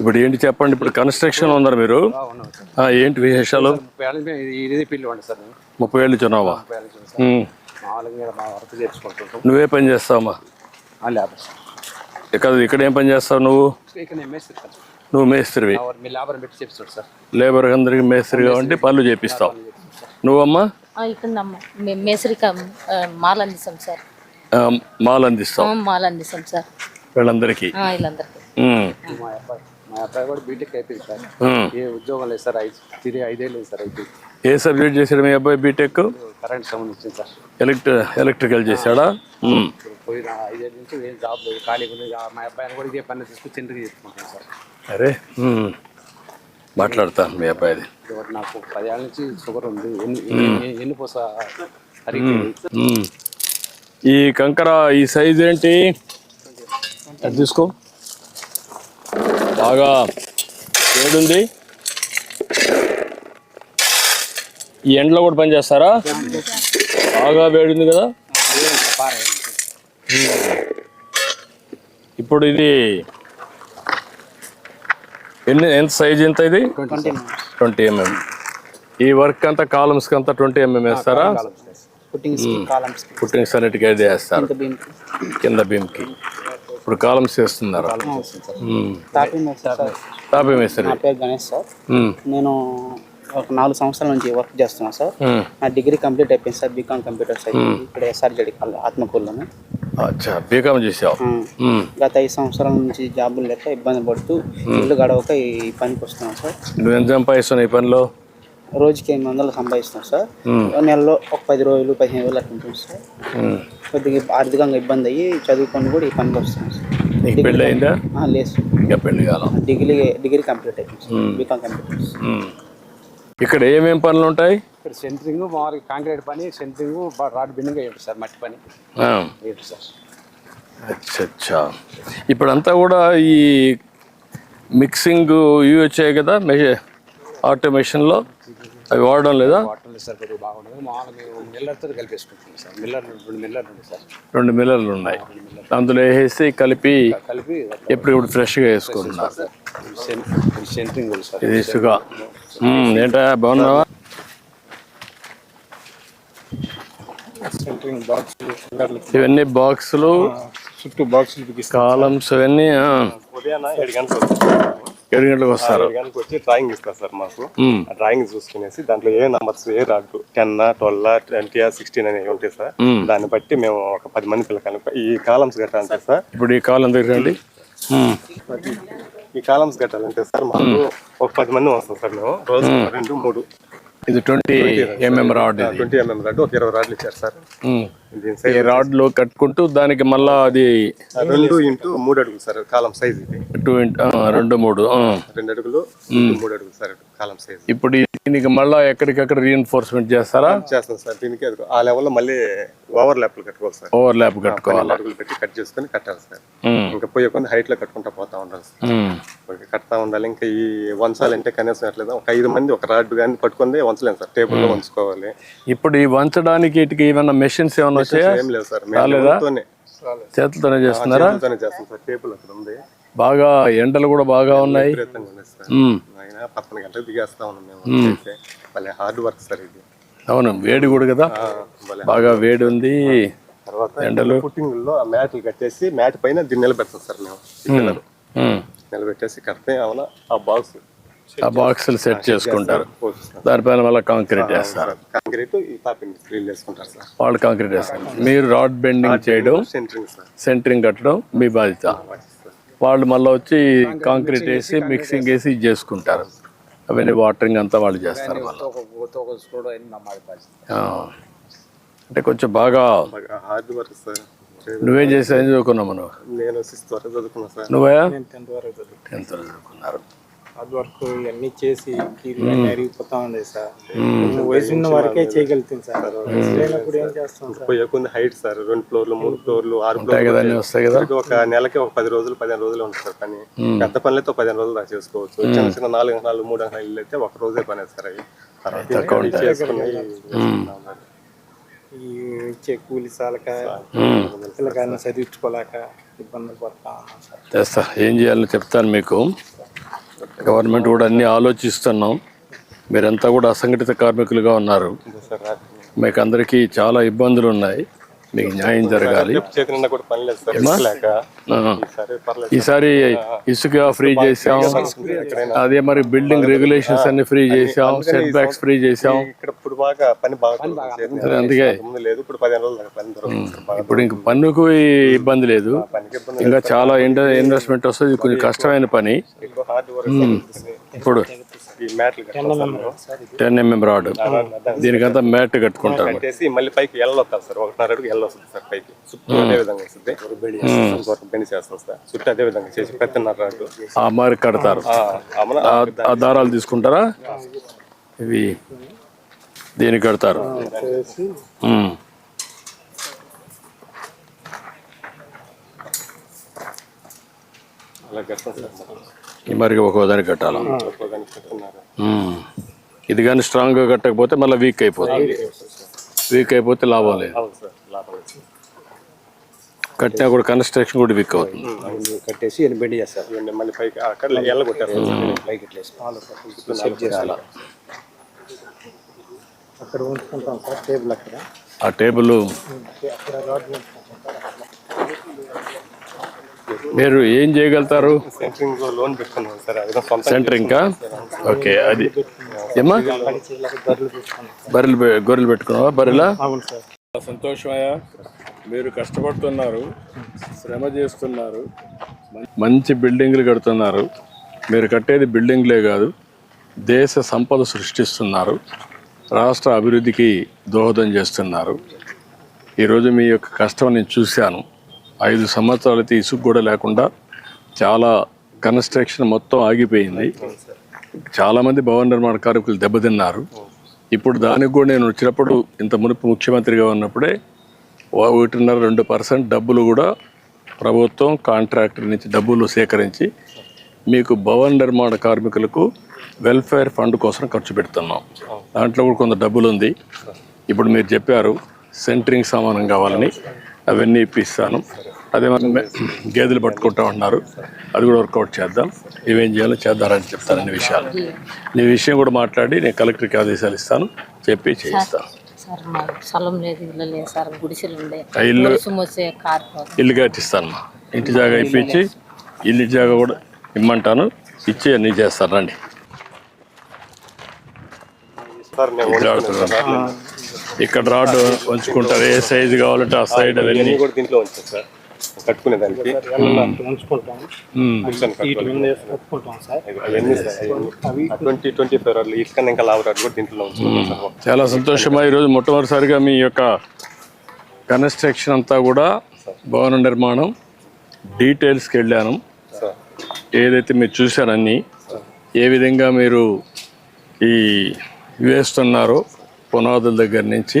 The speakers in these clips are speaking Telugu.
ఇప్పుడు ఏంటి చెప్పండి ఇప్పుడు కన్స్ట్రక్షన్ ఉన్నారు మీరు? ఆ, ఏంటి విశేషాలు? ముప్పై ఏళ్ళ నుంచి ఇది- ఇది పిల్లి ఉండి సార్ నేను. ముప్పై ఏళ్ళు చున్నావా నువ్వే పని చేస్తావమ్మా? సార్. ఇక్కడ ఇక్కడ ఏం పని చేస్తావు నువ్వు? మేస్త్రి నువ్వు మేస్త్రివి? లేబర్ పెట్టి చెప్తాడు సార్. లేబర్ అందరికి మేస్త్రిగా ఉండి పనులు చేపిస్తావు. నువ్వమ్మా? మాల అందిస్తాం సార్. మాలు అందిస్తాం సార్. వీళ్ళందరికీ? ఆ, వీళ్ళందరికీ. మా అబ్బాయి కూడా బీటెక్ అయిపోయింది సార్. ఏ ఉద్యోగం లేదు సార్ ఐదు తిరిగి ఐదేళ్ళు లేదు సార్ అయిపోయింది ఏ సబ్జెక్ట్ చేశాడు మీ అబ్బాయి బీటెక్ కరెంట్ సంబంధించింది సార్. ఎలక్ట్రి ఎలక్ట్రికల్ చేశాడా? పోయిన ఐదేళ్ళ నుంచి ఏం జాబ్ లేదు ఖాళీగా ఉంది. మా అబ్బాయిని కూడా ఇదే పని తీసుకొచ్చి ఇంటికి చేసుకుంటాను సార్. అరే. మాట్లాడతాను మీ అబ్బాయిది. నాకు పదేళ్ళ నుంచి షుగర్ ఉంది. ఎన్ని పూస. ఈ కంకర ఈ సైజ్ ఏంటి? తీసుకో. బాగా ఏడుంది ఈ ఎండలో కూడా పని చేస్తారా? బాగా వేడింది కదా? ఇప్పుడు ఇది ఎన్ని ఎంత సైజ్ ఎంత ఇది? Twenty MM. ఈ వర్క్ అంతా కాలమ్స్కి అంతా ట్వంటీ ఎంఎం వేస్తారా? పుట్టింగ్స్ అన్నిటికీ అయితే వేస్తారు. కింద భీమ్కి ఇప్పుడు కాలమ్స్. తాపీ మేస్త్రి నా పేరు గణేష్ సార్. నేను ఒక నాలుగు సంవత్సరాల నుంచి వర్క్ చేస్తున్నా సార్. నా డిగ్రీ కంప్లీట్ అయిపోయింది సార్ బీకామ్ కంప్యూటర్ సైన్స్. ఇక్కడ ఎస్ఆర్జడి ఆత్మకూరులోనే. అచ్చా బీకామ్ చేసావు. గత ఐదు సంవత్సరాల నుంచి జాబులు లేక ఇబ్బంది పడుతూ ఇల్లు గడవక ఈ పనికి వస్తున్నాను సార్. నువ్వు ఎంత సంపాదిస్తున్నావు ఈ పనిలో? రోజుకి ఎనిమిది వందలు సంపాదిస్తాం సార్. నెలలో ఒక పది రోజులు పదిహేను రోజులు అట్లా ఉంటుంది సార్. కొద్దిగా ఆర్థికంగా ఇబ్బంది అయ్యి చదువుకొని కూడా ఈ పనికి వస్తున్నాను సార్. నీకు పెళ్ళి అయిందా? ఆ, లేదు సార్. ఇంకా పెళ్ళి కాలం? డిగ్రీ డిగ్రీ కంప్లీట్ అయిపోయింది సార్. BCom computers um. ఇక్కడ ఏమేం పనులు ఉంటాయి? ఇక్కడ సెంటరింగ్ మామూలుగా కాంక్రీట్ పని సెంటరింగ్ రాడ్ బిండింగ్ అయ్యింది సార్ మట్టి పని. ఆ. అయ్యింది సార్. అచ్చా అచ్చా ఇప్పుడంతా కూడా ఈ మిక్సింగ్ ఇవి వచ్చాయి కదా మెష ఆటోమేషన్లో అవి వాడడం లేదా? వాటర్ సార్ కొద్దిగా బాగుండదు. మామూలుగా మేము మిల్లర్తో కలిపేసుకుంటాం సార్. మిల్లర్ రెండు మిల్లర్ ఉంది సార్. రెండు మిల్లర్లు ఉన్నాయి. అందులో వేసేసి కలిపి కలిపి ఎప్పటికప్పుడు ఫ్రెష్గా వేసుకుంటున్నారు. సెంటరింగ్ ఉంది సార్. ఇది ఇసుక. ఉమ్, ఏంటా బాగున్నావా? సెంటరింగ్ బాక్స్ ఇవన్నీ బాక్సులు చుట్టూ బాక్సులు బిగిస్తాం కాలమ్స్ ఇవన్నీ ఆ, ఉదయాన్న ఏడు గంటలకు వస్తారు. ఏడు గంటలకు వస్తారు. గంటలకు వచ్చి డ్రాయింగ్ ఇస్తారు సార్ మాకు. ఆ డ్రాయింగ్ చూసుకునేసి దాంట్లో ఏ నంబర్స్ ఏ రాడు టెన్ ట్వెల్వ్ ట్వంటీ సిక్స్టీన్ అనేవి ఉంటాయి సార్. దాన్ని బట్టి మేము ఒక పది మంది పిల్లకాయలు ఈ కాలమ్స్ కట్టాలంటే సార్. ఇప్పుడు ఈ కాలం దగ్గర రండి ఉమ్, ఈ కాలమ్స్ కట్టాలంటే సార్ మాకు ఒక పది మంది వస్తాం సార్ మేము. రోజు రెండు మూడు. ఇది twenty MM rod twenty MM rod ఒక ఇరవై రాడ్లు ఇచ్చారు సార్. ఈ సైజ్ రాడ్లు కట్టుకుంటూ దానికి మళ్ళా అది రెండు ఇంటూ మూడు అడుగులు సార్ కాలం సైజ్ ఇది. టూ ఇంట్ రెండు మూడు. రెండు అడుగులు మూడు అడుగులు సార్ కాలం సైజ్ ఇప్పుడు దీనికి మళ్ళా ఎక్కడికక్కడ రీఎన్ఫోర్స్మెంట్ చేస్తారా? చేస్తాం సార్. దీనికి ఆ లెవెల్లో మళ్ళీ ఓవర్ ల్యాప్లు కట్టుకోవాలి సార్. Over lap కట్టుకోవాలా. అడుగులు పెట్టి కట్ చేసుకొని కట్టాలి సార్. ఉమ్, ఇంకా పోయే కొన్ని హైట్లో కట్టుకుంటా పోతా ఉండాలి సార్. ఓకే, కడతా ఉండాలి. ఇంకా ఈ వంచాలంటే కనీసం ఎట్లేదు ఒక ఐదు మంది ఒక రాడ్ కానీ పట్టుకుంది వంచలేము సార్. టేబుల్లో వంచుకోవాలి. ఇప్పుడు ఈ వంచడానికి ఇటుకి ఏమైనా మెషిన్స్ ఏమైనా వచ్చాయా? ఏం లేదు సార్? చేతులతోనే చేస్తున్నారా? చేస్తాం సార్. టేబుల్ అక్కడ ఉంది. బాగా ఎండలు కూడా బాగా ఉన్నాయి. పదకొండు గంటలకు దిగేస్తా ఉన్నాం మేము. హార్డ్ వర్క్ సార్ ఇది. అవును వేడి కూడా కదా. బాగా వేడి ఉంది. తర్వాత ఎండలు. ఆ మ్యాట్లు కట్టేసి మ్యాట్ పైన దీన్ని నిలబెడతాం సార్ మేము. పిల్లలు నిలబెట్టేసి కడితే అవునా ఆ బాక్స్ ఆ బాక్సులు సెట్ చేసుకుంటారు. దానిపైన మళ్ళీ కాంక్రీట్ చేస్తారు. కాంక్రీట్ ఈ తాపిండి స్క్రీన్ వేసుకుంటారు సార్. వాళ్ళు కాంక్రీట్ చేస్తారు. మీరు రాడ్ బెండింగ్ చేయడం సెంటరింగ్ సార్. సెంటరింగ్ కట్టడం మీ బాధ్యత. వాళ్ళు మళ్ళీ వచ్చి కాంక్రీట్ వేసి మిక్సింగ్ వేసి. ఇది చేసుకుంటారు. అవన్నీ వాటరింగ్ అంతా వాళ్ళు చేస్తారు. అంటే కొంచెం బాగా హార్డ్ వర్క్ సార్. నువ్వేం చేసి చదువుకున్నావు నువ్వు నేను సిక్స్త్ వరకు చదువుకున్నా సార్. నువ్వే? టెన్త్ వరకు చదువుకున్నారు. హార్డ్ వర్క్ ఇవన్నీ చేసి కీళ్ళు అరిగిపోతా ఉండే సార్. వయసు ఉన్న వరకే చేయగలుగుతాం సార్. లేనప్పుడు ఏం చేస్తాం సార్? పోయే కొన్ని హైట్ సార్. రెండు ఫ్లోర్లు మూడు ఫ్లోర్లు ఆరు ఫ్లోర్లు ఒక నెలకి ఒక పది రోజులు పదిహేను రోజులు ఉంటుంది సార్ పని. పెద్ద పనులైతే ఒక పదిహేను రోజులు చేసుకోవచ్చు. చిన్న చిన్న నాలుగు నాలుగు మూడు ఇల్లు అయితే ఒక రోజే పని సార్ అవి. ఈ ఇచ్చే కూలి సాలక. పిల్లకాయలను చదివించుకోలేక ఇబ్బందులు పడతా ఉన్నాం సార్. చేస్తా. ఏం చేయాలో చెప్తాను మీకు. గవర్నమెంట్ కూడా అన్ని ఆలోచిస్తున్నాం. మీరంతా కూడా అసంఘటిత కార్మికులుగా ఉన్నారు. మీకు అందరికీ చాలా ఇబ్బందులు ఉన్నాయి మీకు న్యాయం జరగాలి. ఈసారి ఇసుక ఫ్రీ చేసాం అదే మరి బిల్డింగ్ రెగ్యులేషన్స్ అన్ని ఫ్రీ చేసాం సెట్ బ్యాక్స్ ఫ్రీ చేసాం. అందుకే. ఇప్పుడు ఇంక పన్నుకు ఇబ్బంది లేదు. ఇంకా చాలా ఇండ- ఇన్వెస్ట్మెంట్ వస్తుంది కొంచెం కష్టమైన పని. ఎక్కువ హార్డ్ వర్క్ ఇప్పుడు టెన్ ఎంఎం రాడ్. దీనికంతా మ్యాట్ కట్టుకుంటారు. కట్టేసి మళ్ళీ పైకి ఎల్ల వస్తారు సార్. ఒకటిన్నర అడుగు ఎల్ల వస్తుంది సార్ పైకి. చుట్టూ అదే విధంగా వస్తుంది. బెండి చేస్తాం సార్. చుట్టూ అదే విధంగా చేసి పెద్దన్నర అడుగు ఆ మరి కడతారు. ఆ, దారాలు తీసుకుంటారా? ఇవి దీనికి కడతారు. అలా. ఈ మరి ఒక్కో దానికి కట్టాలి. ఇది కానీ స్ట్రాంగ్గా కట్టకపోతే మళ్ళీ వీక్ అయిపోతుంది. వీక్ అయిపోతే లాభం లేదు కట్టినా కూడా కన్స్ట్రక్షన్ కూడా వీక్ అవుతుంది. కట్టేసి బెండి చేస్తారు? మళ్ళీ పైకి అక్కడ ఎల్ల కొట్టారు పైకి అక్కడ ఉంచుకుంటాం సార్ టేబుల్ అక్కడ. ఆ టేబుల్ మీరు ఏం చేయగలుగుతారు? సెంటరింగ్కా? ఓకే అది. ఏమ్మా? బర్రెలు గొర్రెలు పెట్టుకున్నావా? బర్రెలా? సంతోషమయ్యా. మీరు కష్టపడుతున్నారు శ్రమ చేస్తున్నారు. మంచి బిల్డింగ్లు కడుతున్నారు. మీరు కట్టేది బిల్డింగ్లే కాదు దేశ సంపద సృష్టిస్తున్నారు. రాష్ట్ర అభివృద్ధికి దోహదం చేస్తున్నారు. ఈరోజు మీ యొక్క కష్టం నేను చూశాను. ఐదు సంవత్సరాలైతే ఇసుకు కూడా లేకుండా చాలా కన్స్ట్రక్షన్ మొత్తం ఆగిపోయింది. చాలామంది భవన నిర్మాణ కార్మికులు దెబ్బతిన్నారు. ఇప్పుడు దానికి కూడా నేను వచ్చినప్పుడు ఇంత మునుపు ముఖ్యమంత్రిగా ఉన్నప్పుడే ఒకటిన్నర రెండు పర్సెంట్ డబ్బులు కూడా ప్రభుత్వం కాంట్రాక్టర్ నుంచి డబ్బులు సేకరించి మీకు భవన నిర్మాణ కార్మికులకు వెల్ఫేర్ ఫండ్ కోసం ఖర్చు పెడుతున్నాం. దాంట్లో కూడా కొంత డబ్బులు ఉంది ఇప్పుడు మీరు చెప్పారు సెంటరింగ్ సామానం కావాలని అవన్నీ ఇప్పిస్తాను. అదే మరి మే- గేదెలు పట్టుకుంటా ఉన్నారు అది కూడా వర్కౌట్ చేద్దాం. ఇవేం చేయాలో చేద్దారని చెప్తాను అన్ని విషయాలు. నీ విషయం కూడా మాట్లాడి నేను కలెక్టర్కి ఆదేశాలు ఇస్తాను. చెప్పి చేయిస్తాను స్థలం లేదు ఇల్లు లేదు సార్ గుడిసెలు ఉండే. ఆ ఇల్లు ఇల్లు కట్టిస్తాను. ఇంటి జాగా ఇప్పించి ఇల్లు జాగా కూడా ఇమ్మంటాను. ఇచ్చి అన్నీ చేస్తాను రండి. ఇక్కడ రాడ్ ఉంచుకుంటారు. ఏ సైజు కావాలంటే ఆ సైడ్ అవన్నీ. దీంట్లో ఉంచాను సార్. కట్టుకునే దానికి ట్వంటీ ట్వంటీ ఫైవ్ అవర్లు ఇటుకన్నా ఇంకా లావు రాడు కూడా దీంట్లో ఉంచుకున్నాం సార్. చాలా సంతోషమా ఈరోజు మొట్టమొదటిసారిగా మీ యొక్క కన్స్ట్రక్షన్ అంతా కూడా భవన నిర్మాణం డీటెయిల్స్కి వెళ్ళాను. ఏదైతే మీరు చూశారన్నీ ఏ విధంగా మీరు ఈ వేస్తున్నారో పునాదుల దగ్గర నుంచి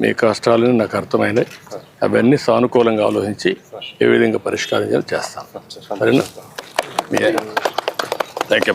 మీ కష్టాలని నాకు అర్థమైనాయి అవన్నీ సానుకూలంగా ఆలోచించి ఏ విధంగా పరిష్కారం చేస్తాను. సరేనా? Thank you